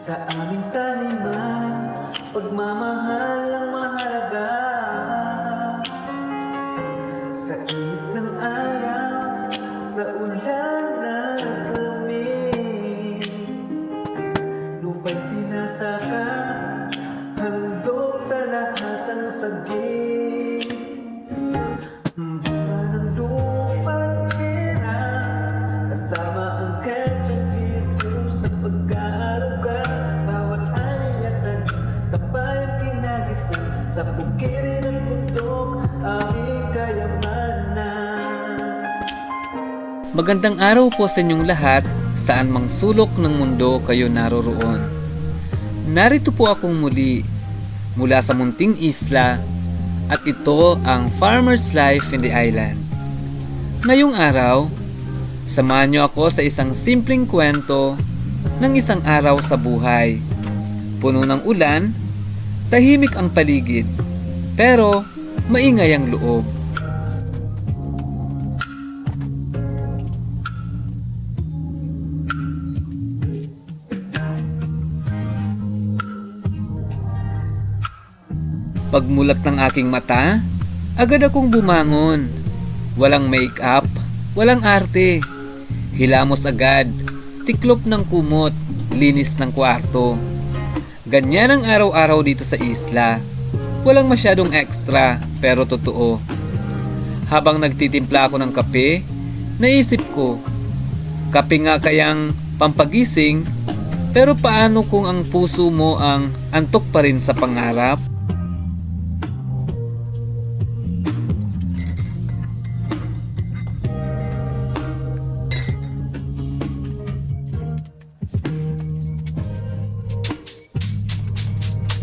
Sa aming taniman Pagmamahal ang mahalaga. Sa init pukirin ng bundok Aming kayamanan Magandang araw po sa inyong lahat, saan mang sulok ng mundo kayo naroroon. Narito po akong muli, mula sa munting isla, at ito ang Farmer's Life in the Island. Ngayong araw, samahan niyo ako sa isang simpleng kwento ng isang araw sa buhay. Puno ng ulan, tahimik ang paligid, pero maingay ang loob. Pagmulat ng aking mata, agad akong bumangon. Walang make-up, walang arte. Hilamos agad, tiklop ng kumot, linis ng kwarto. Ganyan ang araw-araw dito sa isla. Walang masyadong extra, pero totoo. Habang nagtitimpla ako ng kape, naisip ko, kape nga kayang pampagising, pero paano kung ang puso mo ang antok pa rin sa pangarap?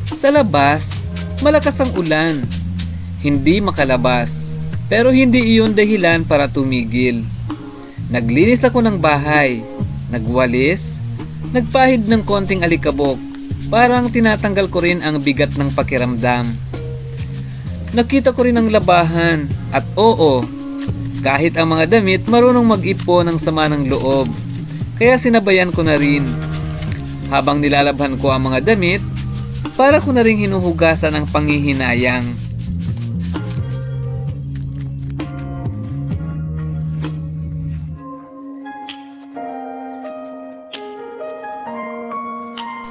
Sa labas, malakas ang ulan. Hindi makalabas, pero hindi iyon dahilan para tumigil. Naglinis ako ng bahay, nagwalis, nagpahid ng konting alikabok, parang tinatanggal ko rin ang bigat ng pakiramdam. Nakita ko rin ang labahan at oo, kahit ang mga damit marunong mag-ipo ng sama ng loob. Kaya sinabayan ko na rin. Habang nilalabhan ko ang mga damit, para ko na rin hinuhugasan ang panghihinayang.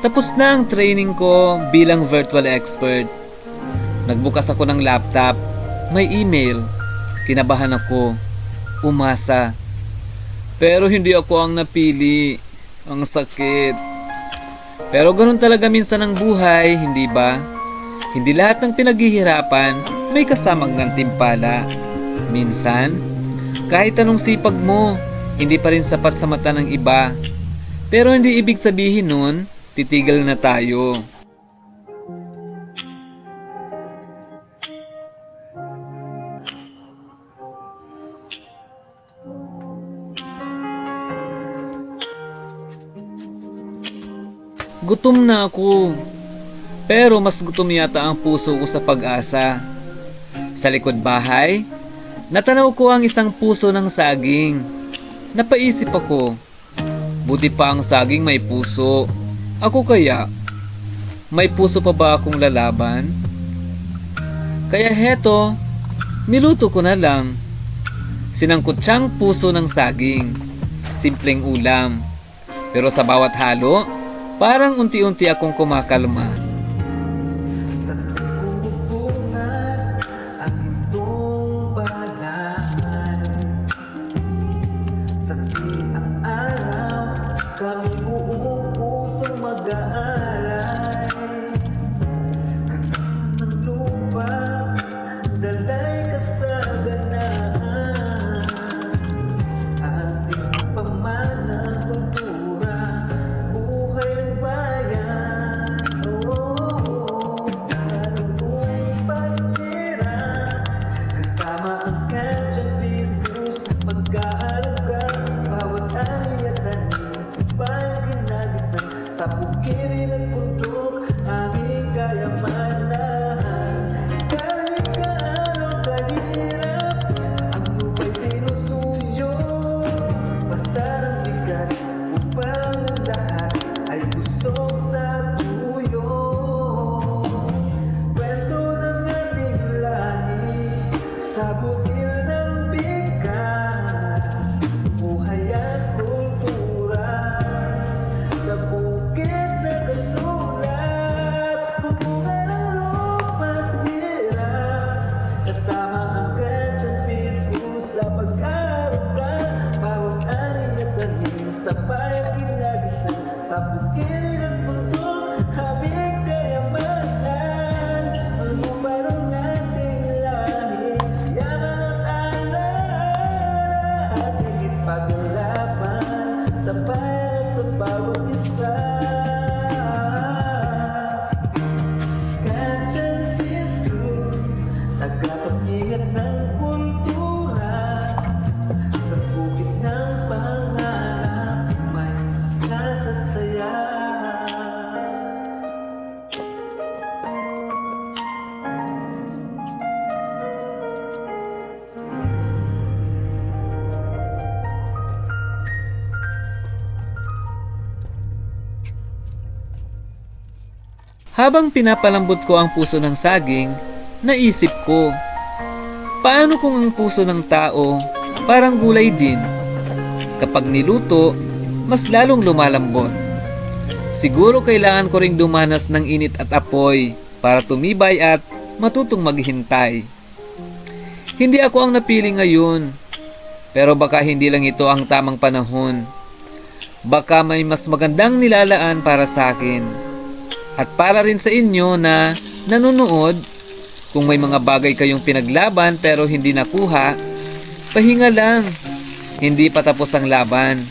Tapos na ang training ko bilang virtual expert. Nagbukas ako ng laptop, may email. Kinabahan ako, umasa. Pero hindi ako ang napili. Ang sakit. Pero ganun talaga minsan ang buhay, hindi ba? Hindi lahat ng pinaghihirapan may kasamang gantimpala. Minsan, kahit anong sipag mo, hindi pa rin sapat sa mata ng iba. Pero hindi ibig sabihin nun, titigil na tayo. Gutom na ako. Pero mas gutom yata ang puso ko sa pag-asa. Sa likod bahay, natanaw ko ang isang puso ng saging. Napaisip ako, buti pa ang saging may puso. Ako kaya, may puso pa ba akong lalaban? Kaya heto, niluto ko na lang. Sinangkot siyang puso ng saging. Simpleng ulam. Pero sa bawat halo, parang unti-unti akong kumakalma. Tagapag-ingat ng Sa bukit ng pangarap May kasasaya Habang pinapalambot ko ang puso ng saging, naisip ko, paano kung ang puso ng tao parang gulay din? Kapag niluto, mas lalong lumalambot. Siguro kailangan ko ring dumanas ng init at apoy para tumibay at matutong maghintay. Hindi ako ang napili ngayon, pero baka hindi lang ito ang tamang panahon. Baka may mas magandang nilalaan para sa akin. At para rin sa inyo na nanonood, kung may mga bagay kayong pinaglaban pero hindi nakuha, pahinga lang. Hindi pa tapos ang laban.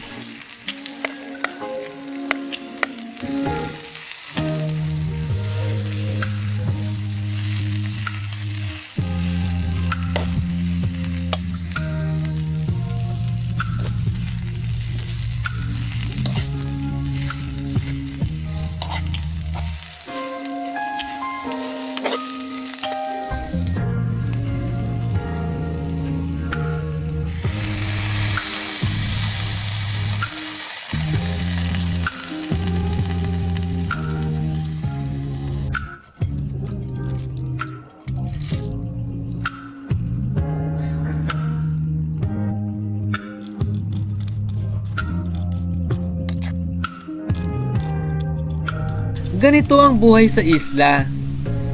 Ganito ang buhay sa isla.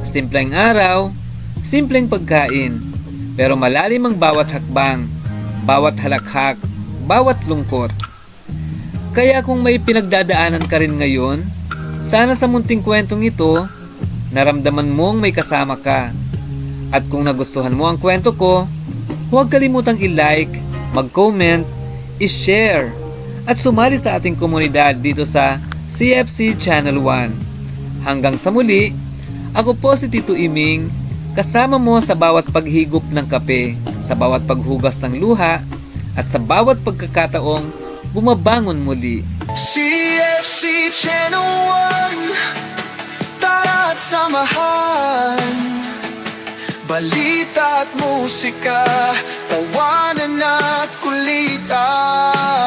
Simpleng araw, simpleng pagkain, pero malalim ang bawat hakbang, bawat halakhak, bawat lungkot. Kaya kung may pinagdadaanan ka rin ngayon, sana sa munting kwentong ito, naramdaman mong may kasama ka. At kung nagustuhan mo ang kwento ko, huwag kalimutang i-like, mag-comment, i-share, at sumali sa ating komunidad dito sa CFC Channel 1. Hanggang sa muli, ako po si Tito Iming, kasama mo sa bawat paghigop ng kape, sa bawat paghugas ng luha, at sa bawat pagkakataong bumabangon muli. CFC Channel 1 Tara at samahan. Balita at musika Tawanan at kulitan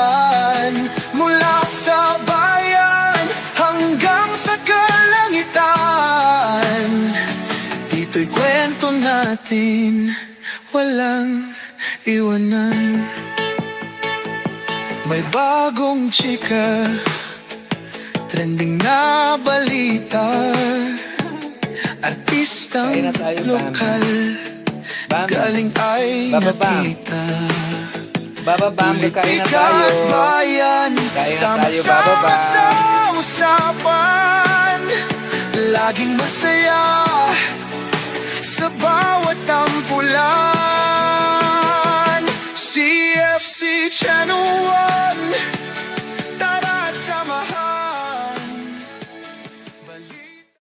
natin Walang iwanan may bagong chika Trending na balita Kain Artistang tayo, lokal Bam, Galing ay Baba, Bam. nakita bababam, kakain na tayo. bayan Kain na tayo, Baba, Sama-sama Bam. sa usapan Laging masaya sa bawat tampulan CFC Channel 1